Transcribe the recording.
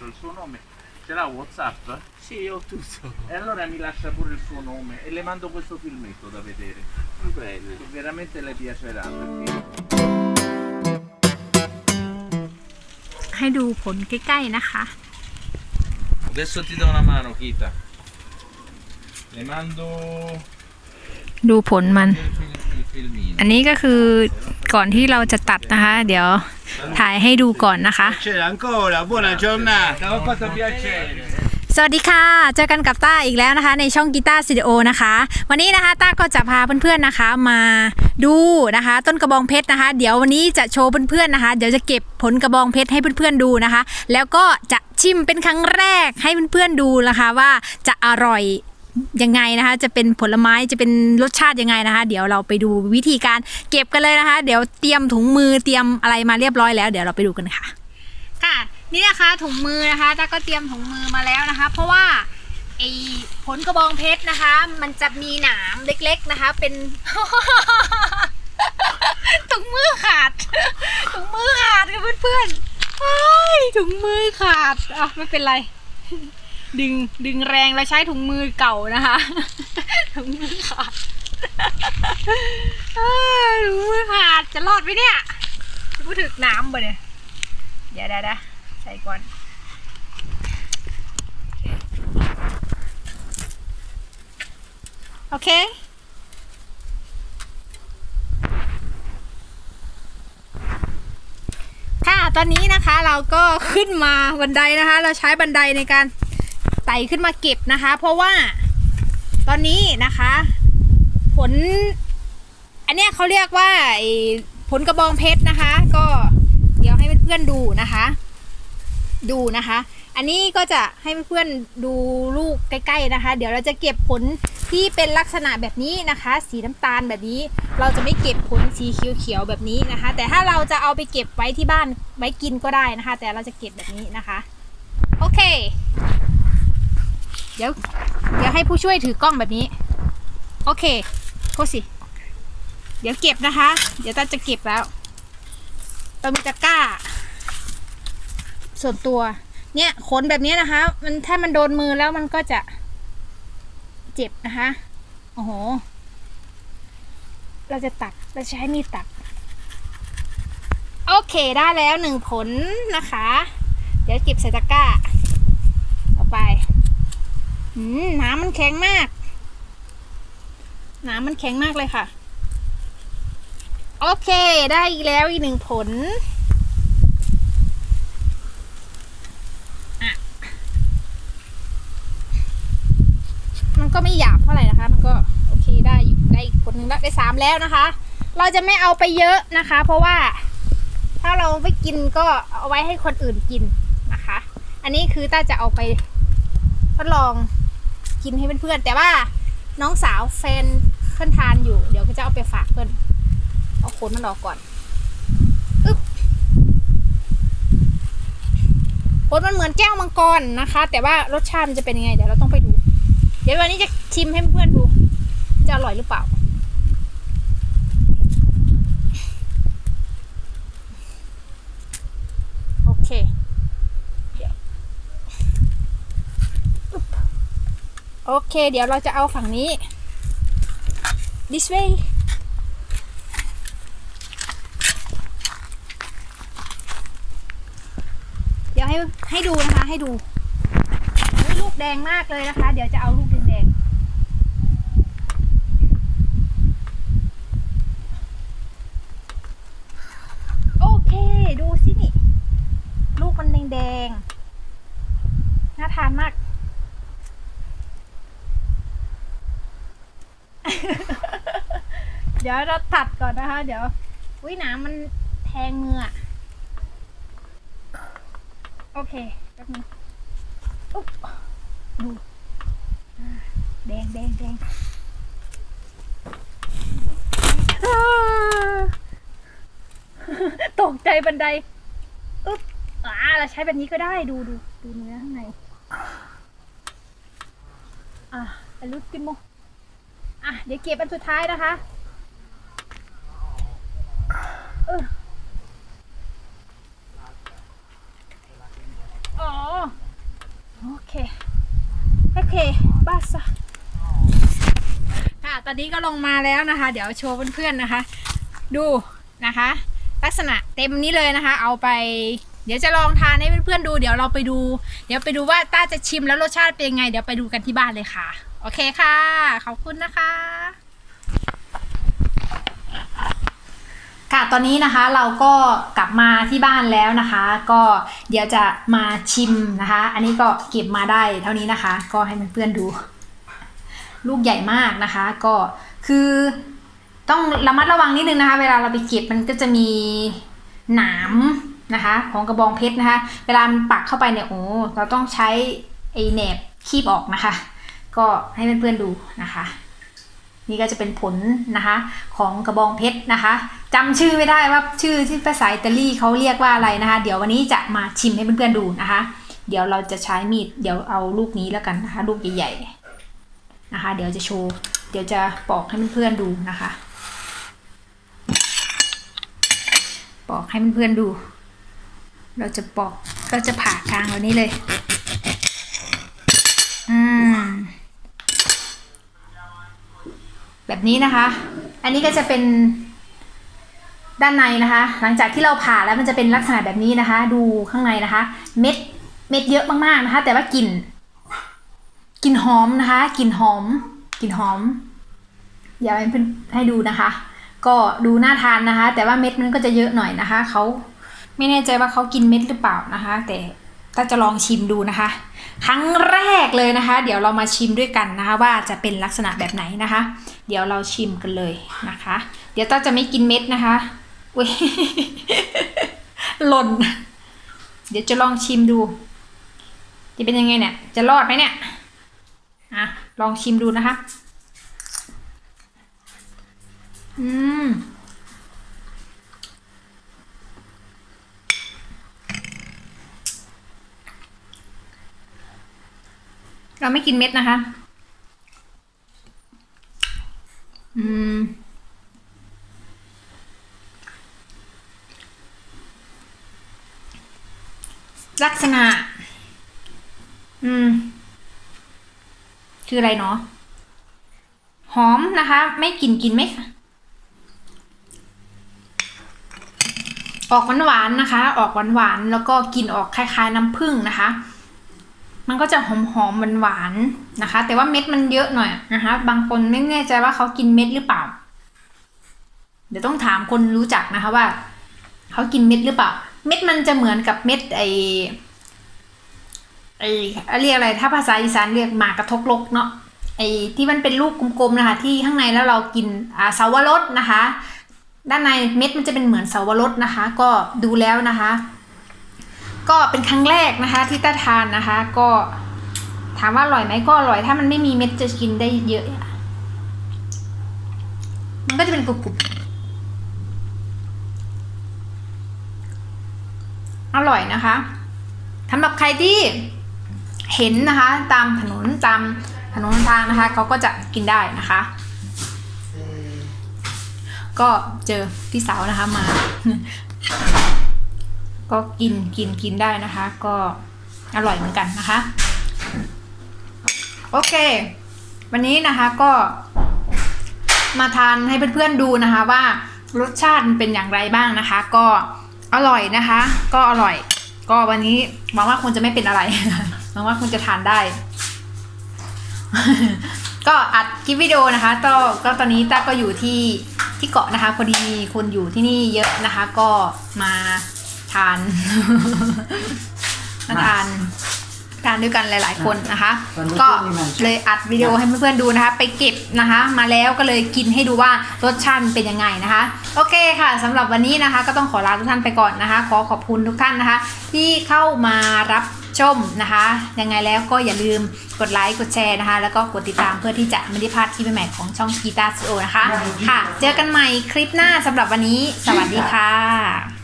lascio il suo nome. Ce l'ha WhatsApp? Sì, ho tutto. E allora mi lascia pure il suo nome e le mando questo filmetto da vedere. Va bene. Che veramente le piacerà perché ให้ดูผลใกล้ๆนะคะ Adesso ti do una mano, Kita. Le mando ดูผลมัน il, fil- il filmino. อันนี้ก็คือก่อนที่เราจะตัดนะคะ เดี๋ยวถ่ายให้ดูก่อนนะคะ สวัสดีค่ะ เจอกันกับต้าอีกแล้วนะคะ ในช่องกีตาร์สตูดิโอนะคะ วันนี้นะคะต้าก็จะพาเพื่อนๆนะคะมาดูนะคะ ต้นกระบองเพชรนะคะ เดี๋ยววันนี้จะโชว์เพื่อนๆนะคะ เดี๋ยวจะเก็บผลกระบองเพชรให้เพื่อนๆดูนะคะ แล้วก็จะชิมเป็นครั้งแรกให้เพื่อนๆดูนะคะว่าจะอร่อย ยังไงนะคะ จะเป็นผลไม้จะเป็นรสชาติยังไงนะคะ เดี๋ยวเราไปดูวิธีการเก็บกันเลยนะคะ เดี๋ยวเตรียมถุงมือเตรียมอะไรมาเรียบร้อยแล้ว เดี๋ยวเราไปดูกันค่ะ ค่ะ นี่นะคะถุงมือนะคะตาก็เตรียมถุงมือมาแล้วนะคะ เพราะว่าไอผลกระบองเพชรนะคะ มันจะมีหนามเล็ก ๆนะคะ เป็นถุงมือขาดถุงมือขาดค่ะเพื่อนๆถุงมือขาดอะไม่เป็นไร ดึงดึงแรงแล้วใช้ถุงมือเก่านะคะ ถุงมือขาดถุงมือขาดจะรอดไหมเนี่ยจะพูดถึงน้ำบ่เนี่ยเดี๋ยวเดี๋ยวเดี๋ยวใส่ก่อนโอเค ค่ะ ตอนนี้นะคะเราก็ขึ้นมาบันไดนะคะ เราใช้บันไดในการ ไต่ขึ้นมาเก็บนะคะ เพราะว่าตอนนี้นะคะ ผล อันเนี้ยเขาเรียกว่าผลกระบองเพชรนะคะ ก็เดี๋ยวให้เพื่อนๆดูนะคะ ดูนะคะ อันนี้ก็จะให้เพื่อนๆดูลูกใกล้ ๆนะคะ เดี๋ยวเราจะเก็บผลที่เป็นลักษณะแบบนี้นะคะ สีน้ำตาลแบบนี้ เราจะไม่เก็บผลสีเขียวๆแบบนี้นะคะ แต่ถ้าเราจะเอาไปเก็บไว้ที่บ้านไว้กินก็ได้นะคะ แต่เราจะเก็บแบบนี้นะคะ โอเค ดี๋ยวเดี๋ยวให้ผู้ช่วยถือกล้องแบบนี้ โอเคโคสิ เดี๋ยวเก็บนะคะ เดี๋ยวตาจะเก็บแล้วเรามีตะกร้า ส่วนตัว เนี่ยขนแบบนี้นะคะ มันถ้ามันโดนมือแล้วมันก็จะ เจ็บนะคะ โอ้โห เราจะตัดเราใช้มีดตัดโอเคได้แล้วหนึ่งผลนะคะ เดี๋ยวเก็บใส่ตะกร้า ต่อไป น้ำมันแข็งมาก น้ำมันแข็งมากเลยค่ะ โอเค ได้อีกแล้วอีกหนึ่งผลอะมันก็ไม่หยาบเท่าไหร่นะคะ มันก็โอเคได้อยู่ได้อีกผลหนึ่งแล้วได้สามแล้วนะคะ เราจะไม่เอาไปเยอะนะคะ เพราะว่าถ้าเราไม่กินก็เอาไว้ให้คนอื่นกินนะคะ อันนี้คือต้าจะเอาไป ดลองกินให้เพื่อนๆแต่ว่าน้องสาวแฟนเพื่อนทานอยู่ เดี๋ยวก็จะเอาไปฝากเพื่อนเอาขนมันออกก่อนอึ๊บขนมันเหมือนแก้วมังกรนะคะ แต่ว่ารสชาติมันจะเป็นยังไงเดี๋ยวเราต้องไปดู เดี๋ยววันนี้จะชิมให้เพื่อนๆดูจะอร่อยหรือเปล่า โอเค เดี๋ยวอึ๊บ โอเค เดี๋ยวเราจะเอาฝั่งนี้ this way เดี๋ยวให้ให้ดูนะคะให้ดูลูกแดงมากเลยนะคะ เดี๋ยวจะเอาลูกแดงๆโอเคดูสินี่ ลูกมันแดงๆน่าทานมาก เดี๋ยวเราตัดก่อนนะคะ เดี๋ยวอุ้ยหน้ำมันแทงมืออะโอเคแป๊บนึงอุ๊บดูอ่าแดงแดงแดงอ่า ตกใจบันไดอึ๊บอ่าเราใช้แบบนี้ก็ได้ดูดูดูเนื้อข้างใน อะไปรุดกินโมอะ เดี๋ยวเก็บอันสุดท้ายนะคะ อออ๋อเค โอเคบาสะค่ะ ตอนนี้ก็ลงมาแล้วนะคะ เดี๋ยวโชว์เพื่อนๆนะคะ ดูนะคะ ลักษณะเต็มนี้เลยนะคะ เอาไป เดี๋ยวจะลองทานให้เพื่อนๆดู เดี๋ยวเราไปดู เดี๋ยวไปดูว่าต้าจะชิมแล้วรสชาติเป็นยังไง เดี๋ยวไปดูกันที่บ้านเลยค่ะ โอเคค่ะ ขอบคุณนะคะ ค่ะตอนนี้นะคะเราก็กลับมาที่บ้านแล้วนะคะ ก็เดี๋ยวจะมาชิมนะคะ อันนี้ก็เก็บมาได้เท่านี้นะคะ ก็ให้เพื่อนๆดู ลูกใหญ่มากนะคะ ก็คือต้องระมัดระวังนิดนึงนะคะ เวลาเราไปเก็บมันก็จะมีหนามนะคะ ของกระบองเพชรนะคะ เวลามันปักเข้าไปเนี่ยโอ้เราต้องใช้ไอแหนบคีบออกนะคะ ก็ให้เพื่อนๆดูนะคะ นี่ก็จะเป็นผลนะคะของกระบองเพชรนะคะจำชื่อไม่ได้ว่าชื่อที่ภาษาอิตาลีเขาเรียกว่าอะไรนะคะ เดี๋ยววันนี้จะมาชิมให้เพื่อนๆดูนะคะ เดี๋ยวเราจะใช้มีดเดี๋ยวเอาลูกนี้แล้วกันนะคะ ลูกใหญ่ๆนะคะ เดี๋ยวจะโชว์เดี๋ยวจะปอกให้เพื่อนๆดูนะคะ ปอกให้เพื่อนๆดู เราจะปอกก็จะผ่ากลางแบบนี้เลย อืม แบบนี้นะคะ อันนี้ก็จะเป็นด้านในนะคะ หลังจากที่เราผ่าแล้วมันจะเป็นลักษณะแบบนี้นะคะ ดูข้างในนะคะ เม็ดเม็ดเยอะมากๆนะคะ แต่ว่ากลิ่นกลิ่นหอมนะคะกลิ่นหอมกลิ่นหอมเดี๋ยวให้เพื่อนให้ดูนะคะ ก็ดูน่าทานนะคะ แต่ว่าเม็ดมันก็จะเยอะหน่อยนะคะเขาไม่แน่ใจว่าเขากินเม็ดหรือเปล่านะคะ แต่ ถ้าจะลองชิมดูนะคะ ครั้งแรกเลยนะคะ เดี๋ยวเรามาชิมด้วยกันนะคะ ว่าจะเป็นลักษณะแบบไหนนะคะ เดี๋ยวเราชิมกันเลยนะคะ เดี๋ยวต้าจะไม่กินเม็ดนะคะอุ้ยหล่น เดี๋ยวจะลองชิมดู จะเป็นยังไงเนี่ย จะรอดไหมเนี่ยอะลองชิมดูนะคะ อืม เราไม่กินเม็ดนะคะ อืม ลักษณะ อืม คืออะไรเนาะ หอมนะคะ ไม่กลิ่นกลินไหมออกหวานๆนะคะ ออกหวานๆ แล้วก็กลิ่นออกคล้ายๆ น้ำผึ้งนะคะ มันก็จะหอมๆหวานๆนะคะ แต่ว่าเม็ดมันเยอะหน่อยนะคะ บางคนไม่แน่ใจว่าเขากินเม็ดหรือเปล่า เดี๋ยวต้องถามคนรู้จักนะคะว่าเขากินเม็ดหรือเปล่า เม็ดมันจะเหมือนกับเม็ดไอไอเรียกอะไร ถ้าภาษาอีสานเรียกหมากกระทกลกเนาะไอที่มันเป็นลูกกลมๆนะคะ ที่ข้างในแล้วเรากินอ่าเสาวรสนะคะ ด้านในเม็ดมันจะเป็นเหมือนเสาวรสนะคะ ก็ดูแล้วนะคะ ก็เป็นครั้งแรกนะคะ ที่ตาทานนะคะ ก็ถามว่าอร่อยไหมก็อร่อย ถ้ามันไม่มีเม็ดจะกินได้เยอะ มันก็จะเป็นกรุบๆอร่อยนะคะสำหรับใครที่เห็นนะคะ ตามถนนตามถนนทางนะคะเขาก็จะกินได้นะคะ ก็เจอพี่สาวนะคะมา ก็กินกินกินได้นะคะ ก็อร่อยเหมือนกันนะคะ โอเค วันนี้นะคะก็มาทานให้เพื่อนๆดูนะคะว่ารสชาติมันเป็นอย่างไรบ้างนะคะ ก็อร่อยนะคะ ก็อร่อย ก็วันนี้หวังว่าคงจะไม่เป็นอะไรหวังว่าคงจะทานได้ ก็อัดคลิปวิดีโอนะคะก็ก็ตอนนี้ต้าก็อยู่ที่ที่เกาะนะคะ พอดีมีคนอยู่ที่นี่เยอะนะคะ ก็มา ทาน มาทานทานด้วยกันหลาย ๆ คนนะคะ ก็เลยอัดวิดีโอให้เพื่อนๆดูนะคะ ไปเก็บนะคะ มาแล้วก็เลยกินให้ดูว่ารสชาติเป็นยังไงนะคะ โอเคค่ะสำหรับวันนี้นะคะ ก็ต้องขอลาทุกท่านไปก่อนนะคะ ขอขอบคุณทุกท่านนะคะ ที่เข้ามารับชมนะคะ ยังไงแล้วก็อย่าลืมกดไลค์กดแชร์นะคะ แล้วก็กดติดตามเพื่อที่จะไม่ได้พลาดคลิปใหม่ๆของช่องกีตาร์สโอนะคะ ค่ะ เจอกันใหม่คลิปหน้าสำหรับวันนี้ สวัสดีค่ะ